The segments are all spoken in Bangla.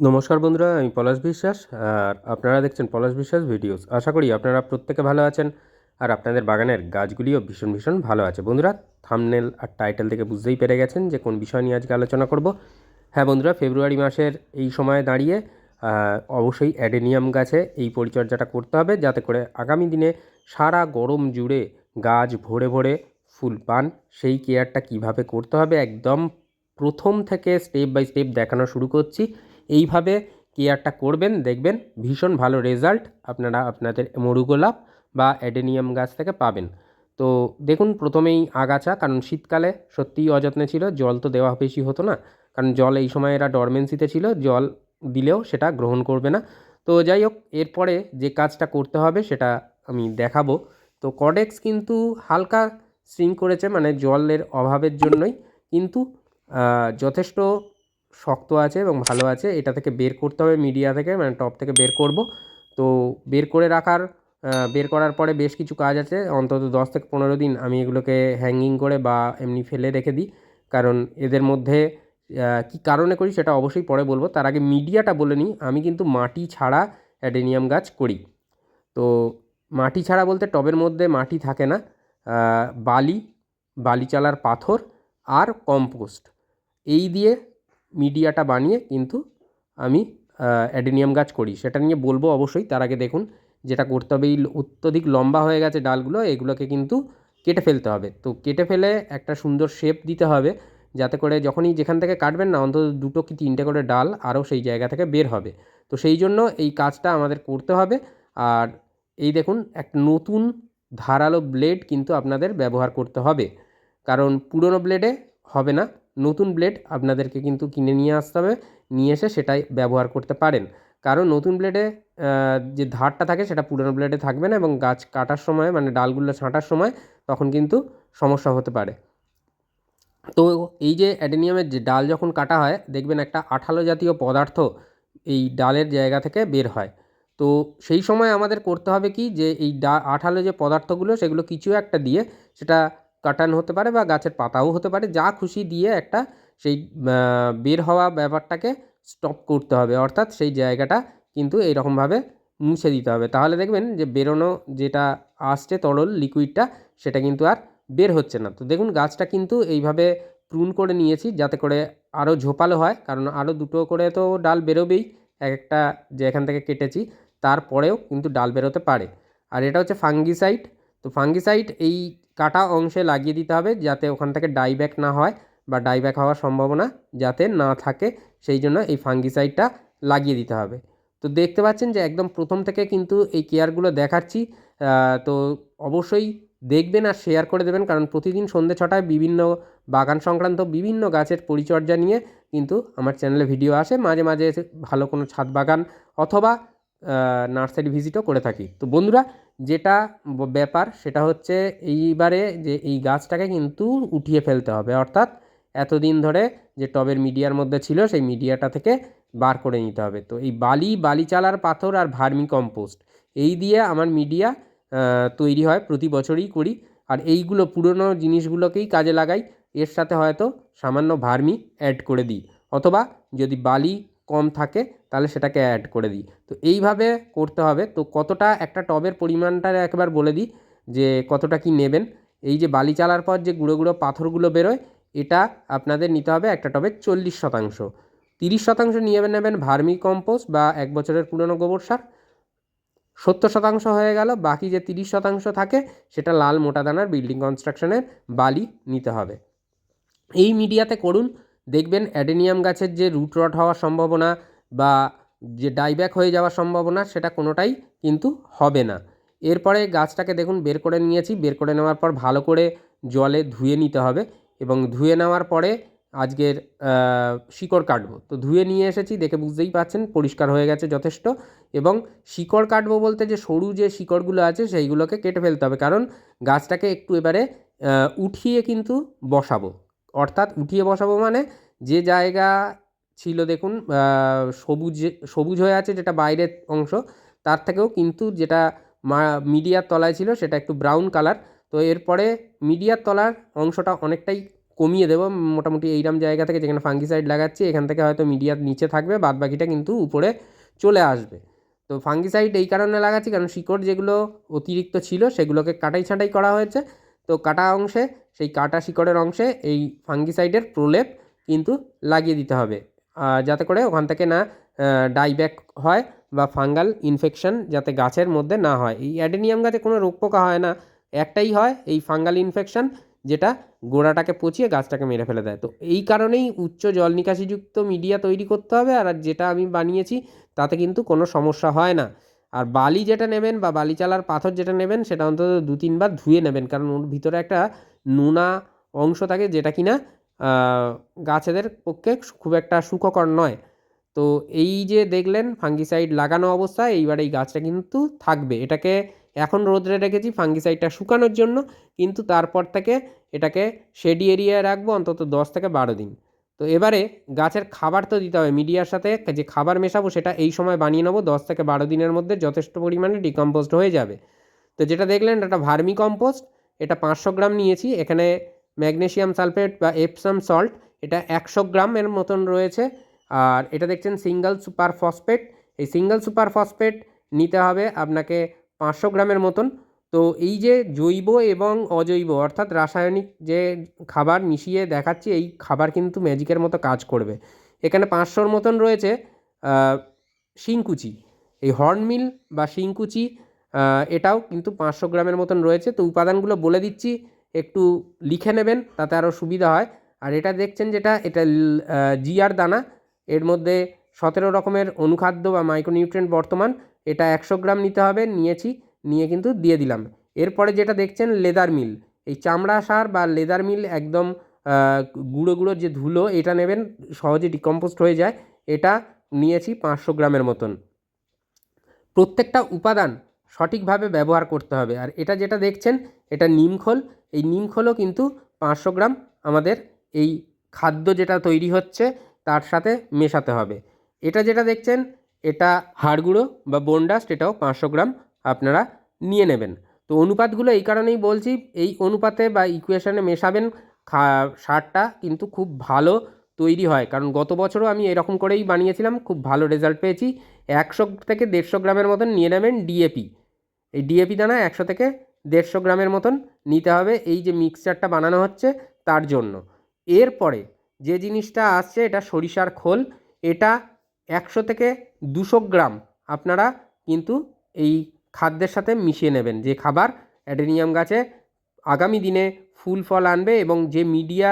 নমস্কার বন্ধুরা, আমি পলাশ বিশ্বাস আর আপনারা দেখছেন পলাশ বিশ্বাস ভিডিওস। আশা করি আপনারা প্রত্যেকে ভালো আছেন আর আপনাদের বাগানের গাছগুলিও ভীষণ ভীষণ ভালো আছে। বন্ধুরা থামনেল আর টাইটেল থেকে বুঝতেই পেরে গেছেন যে কোন বিষয় নিয়ে আজকে আলোচনা করব। হ্যাঁ বন্ধুরা, ফেব্রুয়ারি মাসের এই সময়ে দাঁড়িয়ে অবশ্যই অ্যাডেনিয়াম গাছে এই পরিচর্যাটা করতে হবে যাতে করে আগামী দিনে সারা গরম জুড়ে গাছ ভরে ভরে ফুল পান। সেই কেয়ারটা কীভাবে করতে হবে একদম প্রথম থেকে স্টেপ বাই স্টেপ দেখানো শুরু করছি। এইভাবে কেয়ারটা করবেন, দেখবেন ভীষণ ভালো রেজাল্ট আপনারা আপনাদের মরুগোলাপ বা অ্যাডেনিয়াম গাছ থেকে পাবেন। তো দেখুন প্রথমেই আগাছা, কারণ শীতকালে সত্যিই অযত্নে ছিল, জল তো দেওয়া বেশি হতো না, কারণ জল এই সময় এরা ডরমেন্সিতে ছিল, জল দিলেও সেটা গ্রহণ করবে না। তো যাই হোক, এরপরে যে কাজটা করতে হবে সেটা আমি দেখাবো। তো কডেক্স কিন্তু হালকা স্ট্রিং করেছে মানে জলের অভাবের জন্যই, কিন্তু যথেষ্ট শক্ত আছে এবং ভালো আছে, এটা থেকে বের করতে হবে মিডিয়া থেকে মানে টপ থেকে বের করব। তো বের করে রাখার বের করার পরে বেশ কিছু কাজ আছে, অন্তত দশ থেকে পনেরো দিন আমি এগুলোকে হ্যাঙ্গিং করে বা এমনি ফেলে রেখে দিই। কারণ এদের মধ্যে কী কারণে করি সেটা অবশ্যই পরে বলব। তার আগে মিডিয়াটা বলে নিই, আমি কিন্তু মাটি ছাড়া অ্যাডেনিয়াম গাছ করি। তো মাটি ছাড়া বলতে টবের মধ্যে মাটি থাকে না বালি বালি চালার পাথর আর কম্পোস্ট। এই দিয়ে মিডিয়াটা বানিয়ে কিন্তু আমি অ্যাডেনিয়াম গাছ করি। সেটা নিয়ে বলব অবশ্যই, তার আগে দেখুন, যেটা করতে হবে, এই অত্যধিক লম্বা হয়ে গেছে ডালগুলো, এগুলোকে কিন্তু কেটে ফেলতে হবে। তো কেটে ফেলে একটা সুন্দর শেপ দিতে হবে, যাতে করে যখনই যেখান থেকে কাটবেন না, অন্তত দুটো কি তিনটে করে ডাল আরও সেই জায়গা থেকে বের হবে। তো সেই জন্য এই কাজটা আমাদের করতে হবে। আর এই দেখুন, এক নতুন ধারালো ব্লেড কিন্তু আপনাদের ব্যবহার করতে হবে। কারণ পুরনো ব্লেডে হবে না নতুন ব্লেড আপনাদেরকে কিন্তু কিনে নিয়ে আসতে হবে। নিয়ে এসে সেটাই ব্যবহার করতে পারেন। কারণ নতুন ব্লেডে যে ধারটা থাকে সেটা পুরনো ব্লেডে থাকবে না এবং গাছ কাটার সময় মানে ডালগুলো ছাঁটার সময় তখন কিন্তু সমস্যা হতে পারে। তো এই যে অ্যাডেনিয়ামের যে ডাল যখন কাটা হয়, দেখবেন একটা আঠালো জাতীয় পদার্থ এই ডালের জায়গা থেকে বের হয়। তো সেই সময় আমাদের করতে হবে কি যে এই ডা, আঠালো যে পদার্থগুলো সেগুলো কিছু একটা দিয়ে সেটা কাটান হতে পারে বা গাছের পাতাও হতে পারে, যা খুশি দিয়ে একটা সেই বের হওয়া ব্যাপারটাকে স্টপ করতে হবে। অর্থাৎ সেই জায়গাটা কিন্তু এইরকমভাবে মুছে দিতে হবে। তাহলে দেখবেন যে বেরোনো যেটা আসছে তরল লিকুইডটা সেটা কিন্তু আর বের হচ্ছে না। তো দেখুন, গাছটা কিন্তু এইভাবে প্রুন করে নিয়েছি যাতে করে আরও ঝোপালো হয়, কারণ আরও দুটো করে তো ডাল বেরোবেই, এক একটা যে এখান থেকে কেটেছি, তারপরেও কিন্তু ডাল বেরোতে পারে। আর এটা হচ্ছে ফাঙ্গিসাইড। তো ফাঙ্গিসাইড এই কাটা অংশে লাগিয়ে দিতে হবে যাতে ওখান থেকে ডাইব্যাক না হয় বা ডাইব্যাক হওয়ার সম্ভাবনা যাতে না থাকে, সেই জন্য এই ফাঙ্গিসাইডটা লাগিয়ে দিতে হবে। তো দেখতে পাচ্ছেন যে একদম প্রথম থেকে কিন্তু এই কেয়ারগুলো দেখাচ্ছি। তো অবশ্যই দেখবেন আর শেয়ার করে দেবেন কারণ প্রতিদিন সন্ধ্যে ছটায় বিভিন্ন বাগান সংক্রান্ত বিভিন্ন গাছের পরিচর্যা নিয়ে কিন্তু আমার চ্যানেলে ভিডিও আসে। মাঝে মাঝে ভালো কোনো ছাদ বাগান অথবা নার্সারি ভিজিটও করে থাকি। তো বন্ধুরা যেটা ব্যাপার সেটা হচ্ছে এইবারে যে এই গাছটাকে কিন্তু উঠিয়ে ফেলতে হবে। অর্থাৎ এতদিন ধরে যে টবের মিডিয়ার মধ্যে ছিল সেই মিডিয়াটা থেকে বার করে নিতে হবে। তো এই বালি বালি চালার পাথর আর ভার্মি কম্পোস্ট এই দিয়ে আমার মিডিয়া তৈরি হয়, প্রতি বছরই করি। আর এইগুলো পুরনো জিনিসগুলোকেই কাজে লাগাই। এর সাথে হয়তো সামান্য ভার্মি অ্যাড করে দিই। অথবা যদি বালি কম থাকে তাহলে সেটাকে অ্যাড করে দিই। তো এইভাবে করতে হবে। তো কতটা একটা টবের পরিমাণটা একবার বলে দিই যে কতটা কি নেবেন। এই যে বালি চালার পর যে গুঁড়ো গুঁড়ো পাথরগুলো বেরোয়, এটা আপনাদের নিতে হবে একটা টবে চল্লিশ শতাংশ। তিরিশ শতাংশ নিয়ে নেবেন ভার্মি কম্পোস্ট বা এক বছরের পুরনো গোবর সার। সত্তর শতাংশ হয়ে গেল, বাকি যে তিরিশ শতাংশ থাকে, সেটা লাল মোটা দানার বিল্ডিং কনস্ট্রাকশনের বালি নিতে হবে। এই মিডিয়াতে করুন। দেখবেন অ্যাডেনিয়াম গাছের যে রুট রট হওয়ার সম্ভাবনা বা যে ডাইব্যাক হয়ে যাওয়ার সম্ভাবনা সেটা কোনোটাই কিন্তু হবে না। এরপরে গাছটাকে দেখুন, বের করে নিয়েছি। বের করে নেওয়ার পর ভালো করে জলে ধুয়ে নিতে হবে এবং ধুয়ে নেওয়ার পরে আজকের শিকড় কাটবো। তো ধুয়ে নিয়ে এসেছি, দেখে বুঝতেই পাচ্ছেন, পরিষ্কার হয়ে গেছে যথেষ্ট এবং শিকড় কাটবো বলতে যে সরু যে শিকড়গুলো আছে সেইগুলোকে কেটে ফেলতে হবে কারণ গাছটাকে একটু এবারে উঠিয়ে কিন্তু বসাবো। অর্থাৎ উঠিয়ে বসাবো মানে যে জায়গা ছিল দেখুন সবুজ সবুজ হয়ে আছে যেটা বাইরের অংশ, তার থেকেও কিন্তু যেটা মিডিয়ার তলায় ছিল সেটা একটু ব্রাউন কালার তো এরপরে মিডিয়ার তলার অংশটা অনেকটাই কমিয়ে দেবো, মোটামুটি এইরকম জায়গা থেকে যেখানে ফাঙ্গিসাইড লাগাচ্ছি, এখান থেকে হয়তো মিডিয়ার নিচে থাকবে বাদ বাকিটা কিন্তু উপরে চলে আসবে। তো ফাঙ্গিসাইড এই কারণে লাগাচ্ছি, কারণ শিকড় যেগুলো অতিরিক্ত ছিল সেগুলোকে কাটাই ছাঁটাই করা হয়েছে, তো কাটা অংশে, সেই কাটা শিকড়ের অংশে এই ফাঙ্গিসাইডের প্রলেপ কিন্তু লাগিয়ে দিতে হবে। যাতে করে ওখান থেকে না ডাইব্যাক হয় বা ফাঙ্গাল ইনফেকশন যাতে গাছের মধ্যে না হয়। এই অ্যাডেনিয়াম গাছে কোনো রোগ পোকা হয় না, একটাই হয় এই ফাঙ্গাল ইনফেকশন যেটা গোড়াটাকে পচিয়ে গাছটাকে মেরে ফেলে দেয়। তো এই কারণেই উচ্চ জল নিকাশিযুক্ত মিডিয়া তৈরি করতে হবে আর যেটা আমি বানিয়েছি তাতে কিন্তু কোনো সমস্যা হয় না। আর বালি যেটা নেবেন বা বালি চালার পাথর যেটা নেবেন সেটা অন্তত দু তিনবার ধুয়ে নেবেন, কারণ ওর ভিতরে একটা নোনা অংশ থাকে যেটা কিনা গাছেদের পক্ষে খুব একটা সুখকর নয়। তো এই যে দেখলেন ফাঙ্গিসাইড লাগানো অবস্থায় এইবার এই গাছটা কিন্তু থাকবে। এটাকে এখন রোদ্রে রেখেছি ফাঙ্গিসাইডটা শুকানোর জন্য, কিন্তু তারপর থেকে এটাকে শেডি এরিয়ায় রাখব অন্তত দশ থেকে বারো দিন। তো এবারে গাছের খাবার তো দিতে হবে, মিডিয়ার সাথে যে খাবার মেশাবো সেটা এই সময় বানিয়ে নেব, দশ থেকে বারো দিনের মধ্যে যথেষ্ট পরিমাণে ডিকম্পোস্ট হয়ে যাবে। তো যেটা দেখলেন, এটা ভার্মি কম্পোস্ট, এটা পাঁচশো গ্রাম নিয়েছি, এখানে ম্যাগনেসিয়াম সালফেট বা এপসাম সল্ট এটা একশো গ্রামের মতন রয়েছে। আর এটা দেখছেন সিঙ্গেল সুপার ফসফেট এই সিঙ্গেল সুপার ফসফেট নিতে হবে আপনাকে পাঁচশো গ্রামের মতন। তো এই যে জৈব এবং অজৈব, অর্থাৎ রাসায়নিক যে খাবার মিশিয়ে দেখাচ্ছি, এই খাবার কিন্তু ম্যাজিকের মতো কাজ করবে। এখানে পাঁচশোর মতন রয়েছে শিংকুচি। এই হর্নমিল বা শিংকুচি এটাও কিন্তু পাঁচশো গ্রামের মতন রয়েছে। তো উপাদানগুলো বলে দিচ্ছি একটু লিখে নেবেন, তাতে আরও সুবিধা হয়। আর এটা দেখছেন যেটা, এটা জিআর দানা। এর মধ্যে সতেরো রকমের অনুখাদ্য বা মাইক্রোনিউট্রিয়েন্ট বর্তমান। এটা একশো গ্রাম নিতে হবে, নিয়েছি, নিয়ে কিন্তু দিয়ে দিলাম। এরপরে যেটা দেখছেন, লেদার মিল। এই চামড়া সার বা লেদার মিল একদম গুঁড়ো গুঁড়ো যে ধুলো, এটা নেবেন, সহজে ডিকম্পোস্ট হয়ে যায়। এটা নিয়েছি পাঁচশো গ্রামের মতন। প্রত্যেকটা উপাদান সঠিকভাবে ব্যবহার করতে হবে। আর এটা যেটা দেখছেন, এটা নিমখোল এই নিমখোলও কিন্তু পাঁচশো গ্রাম আমাদের এই খাদ্য যেটা তৈরি হচ্ছে তার সাথে মেশাতে হবে। এটা যেটা দেখছেন, এটা হাড় গুঁড়ো বা বোনডাস্ট এটাও পাঁচশো গ্রাম আপনারা নিয়ে নেবেন। তো অনুপাতগুলো এই কারণেই বলছি, এই অনুপাতে বা ইকুয়েশনে মেশাবেন খা, সারটা কিন্তু খুব ভালো তৈরি হয়। কারণ গত বছরও আমি এরকম করেই বানিয়েছিলাম, খুব ভালো রেজাল্ট পেয়েছি। একশো থেকে দেড়শো গ্রামের মতন নিয়ে নেবেন ডিএপি এই ডিএপি দানা একশো থেকে দেড়শো গ্রামের মতন নিতে হবে এই যে মিক্সচারটা বানানো হচ্ছে তার জন্য। এরপরে যে জিনিসটা আসছে এটা সরিষার খোল, এটা একশো থেকে দুশো গ্রাম আপনারা কিন্তু এই খাদ্যের সাথে মিশিয়ে নেবেন। যে খাবার অ্যাডেনিয়াম গাছে আগামী দিনে ফুল ফল আনবে এবং যে মিডিয়া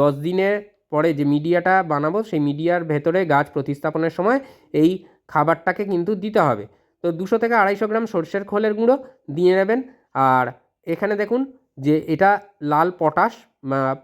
দশ দিনের পরে যে মিডিয়াটা বানাবো সেই মিডিয়ার ভেতরে গাছ প্রতিস্থাপনের সময় এই খাবারটাকে কিন্তু দিতে হবে। তো দুশো থেকে আড়াইশো গ্রাম সর্ষের খোলের গুঁড়ো দিয়ে নেবেন। আর এখানে দেখুন যে এটা লাল পটাশ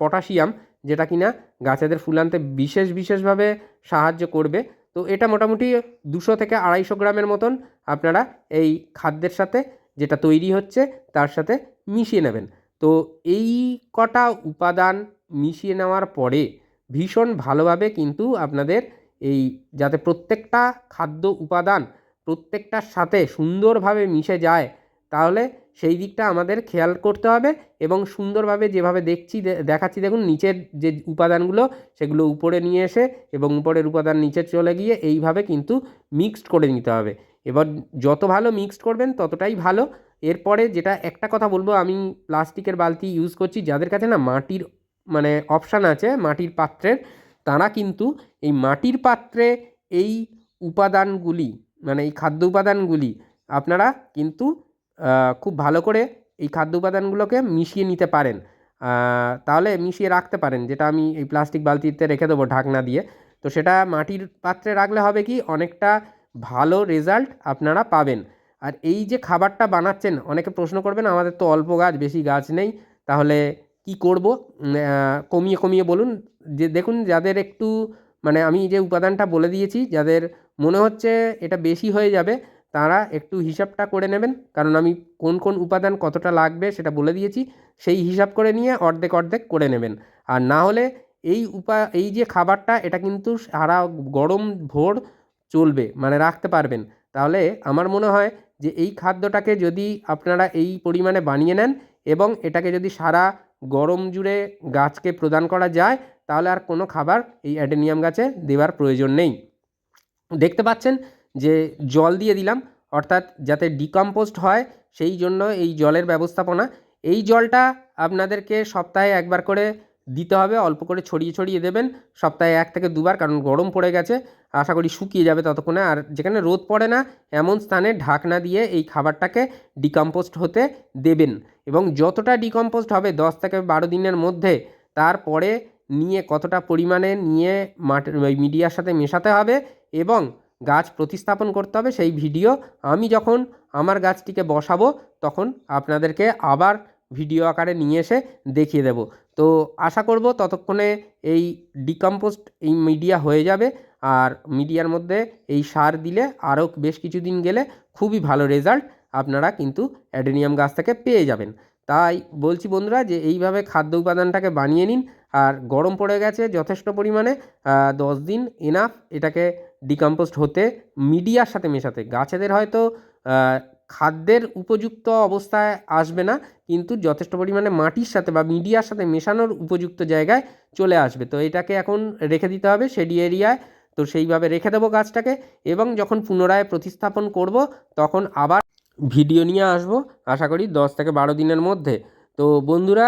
পটাশিয়াম, যেটা কিনা গাছেদের ফুল আনতে বিশেষ বিশেষভাবে সাহায্য করবে। তো এটা মোটামুটি দুশো থেকে আড়াইশো গ্রামের মতন আপনারা এই খাদ্যের সাথে যেটা তৈরি হচ্ছে তার সাথে মিশিয়ে নেবেন। তো এই কটা উপাদান মিশিয়ে নেওয়ার পরে ভীষণ ভালোভাবে কিন্তু আপনাদের এই যাতে প্রত্যেকটা খাদ্য উপাদান প্রত্যেকটার সাথে সুন্দরভাবে মিশে যায় তাহলে সেই দিকটা আমাদের খেয়াল করতে হবে এবং সুন্দরভাবে যেভাবে দেখছি দেখাচ্ছি, দেখুন নিচের যে উপাদানগুলো, সেগুলো উপরে নিয়ে এসে এবং উপরের উপাদান নিচে চলে গিয়ে এইভাবে কিন্তু মিক্সড করে নিতে হবে। এবার যত ভালো মিক্সড করবেন, ততটাই ভালো। এরপরে যেটা একটা কথা বলব, আমি প্লাস্টিকের বালতি ইউজ করছি, যাদের কাছে না মাটির মানে অপশান আছে, মাটির পাত্রের, তারা কিন্তু এই মাটির পাত্রে এই উপাদানগুলি মানে এই খাদ্য উপাদানগুলি, আপনারা কিন্তু খুব ভালো করে এই খাদ্য উপাদানগুলোকে মিশিয়ে নিতে পারেন। তাহলে মিশিয়ে রাখতে পারেন, যেটা আমি এই প্লাস্টিক বালতিতে রেখে দেবো ঢাকনা দিয়ে। তো সেটা মাটির পাত্রে রাখলে হবে কি, অনেকটা ভালো রেজাল্ট আপনারা পাবেন। আর এই যে খাবারটা বানাচ্ছেন, অনেকে প্রশ্ন করবেন, আমাদের তো অল্প গাছ, বেশি গাছ নেই, তাহলে কি করব? কমিয়ে কমিয়ে বলুন। যে দেখুন, যাদের একটু মানে আমি যে উপাদানটা বলে দিয়েছি, যাদের মনে হচ্ছে এটা বেশি হয়ে যাবে তারা একটু হিসাবটা করে নেবেন। কারণ আমি কোন কোন উপাদান কতটা লাগবে সেটা বলে দিয়েছি। সেই হিসাব করে নিয়ে অর্ধেক অর্ধেক করে নেবেন। আর না হলে এই উপা, এই যে খাবারটা, এটা কিন্তু সারা গরম ভোর চলবে মানে রাখতে পারবেন। তাহলে আমার মনে হয় যে এই খাদ্যটাকে যদি আপনারা এই পরিমাণে বানিয়ে নেন এবং এটাকে যদি সারা গরম জুড়ে গাছকে প্রদান করা যায়, তাহলে আর কোনো খাবার এই অ্যাডেনিয়াম গাছে দেওয়ার প্রয়োজন নেই। দেখতে পাচ্ছেন যে জল দিয়ে দিলাম, অর্থাৎ যাতে ডিকম্পোস্ট হয়, সেই জন্য এই জলের ব্যবস্থাপনা। এই জলটা আপনাদেরকে সপ্তাহে একবার করে দিতে হবে, অল্প করে ছড়িয়ে ছড়িয়ে দেবেন। সপ্তাহে এক থেকে দুবার, কারণ গরম পড়ে গেছে। আশা করি শুকিয়ে যাবে ততক্ষণে। আর যেখানে রোদ পড়ে না, এমন স্থানে ঢাকনা দিয়ে এই খাবারটাকে ডিকম্পোস্ট হতে দেবেন। এবং যতটা ডিকম্পোস্ট হবে, দশ থেকে বারো দিনের মধ্যে তারপরে নিয়ে কতটা পরিমাণে নিয়ে মাটির মিডিয়ার সাথে মেশাতে হবে এবং গাছ প্রতিস্থাপন করতে হবে, সেই ভিডিও আমি যখন আমার গাছটিকে বসাবো তখন আপনাদেরকে আবার ভিডিও আকারে নিয়ে এসে দেখিয়ে দেব। তো আশা করব ততক্ষণে এই ডিকম্পোস্ট এই মিডিয়া হয়ে যাবে আর মিডিয়ার মধ্যে এই সার দিলে আরও বেশ কিছুদিন গেলে খুবই ভালো রেজাল্ট আপনারা কিন্তু অ্যাডেনিয়াম গাছ থেকে পেয়ে যাবেন। তাই বলছি বন্ধুরা যে এইভাবে খাদ্য উপাদানটাকে বানিয়ে নিন, আর গরম পড়ে গেছে যথেষ্ট পরিমাণে দশ দিন এনাফ এটাকে ডিকম্পোস্ট হতে, মিডিয়ার সাথে মেশাতে। গাছেদের হয়তো খাদ্যের উপযুক্ত অবস্থায় আসবে না, কিন্তু যথেষ্ট পরিমাণে মাটির সাথে বা মিডিয়ার সাথে মেশানোর উপযুক্ত জায়গায় চলে আসবে। তো এটাকে এখন রেখে দিতে হবে শেডি এরিয়ায়। তো সেইভাবে রেখে দেবো গাছটাকে এবং যখন পুনরায় প্রতিস্থাপন করব, তখন আবার ভিডিও নিয়ে আসব, আশা করি দশ থেকে বারো দিনের মধ্যে। তো বন্ধুরা,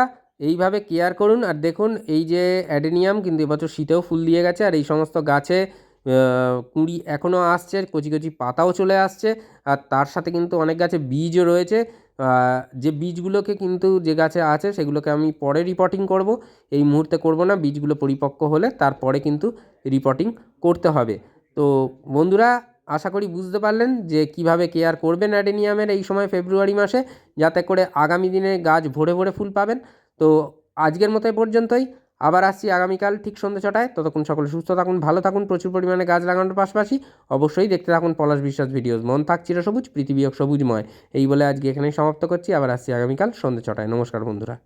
এইভাবে কেয়ার করুন। আর দেখুন, এই যে অ্যাডেনিয়াম, কিন্তু এবছর শীতেও ফুল দিয়ে গেছে। আর এই সমস্ত গাছে কুঁড়ি এখনও আসছে, কচি কচি পাতাও চলে আসছে, আর তার সাথে কিন্তু অনেক গাছে বীজও রয়েছে। যে বীজগুলোকে কিন্তু যে গাছে আছে সেগুলোকে আমি পরে রিপোর্টিং করব। এই মুহূর্তে করব না, বীজগুলো পরিপক্ক হলে তারপরে কিন্তু রিপোর্টিং করতে হবে। তো বন্ধুরা, আশা করি বুঝতে পারলেন যে কীভাবে কেয়ার করবেন অ্যাডেনিয়ামের এই সময় ফেব্রুয়ারি মাসে, যাতে করে আগামী দিনে গাছ ভরে ভরে ফুল পাবেন। তো আজকের মতো পর্যন্তই। আবার আসছি আগামীকাল ঠিক সন্ধ্যে ছটায়। ততক্ষণ সকলে সুস্থ থাকুন, ভালো থাকুন, প্রচুর পরিমাণে গাছ লাগানোর পাশাপাশি অবশ্যই দেখতে থাকুন পলাশ বিশ্বাস ভিডিওস। মন থাক চিরসবুজ, পৃথিবী সবুজময়। এই বলে আজকে এখানেই সমাপ্ত করছি, আবার আসছি আগামীকাল সন্ধ্যে ছটায়। নমস্কার বন্ধুরা।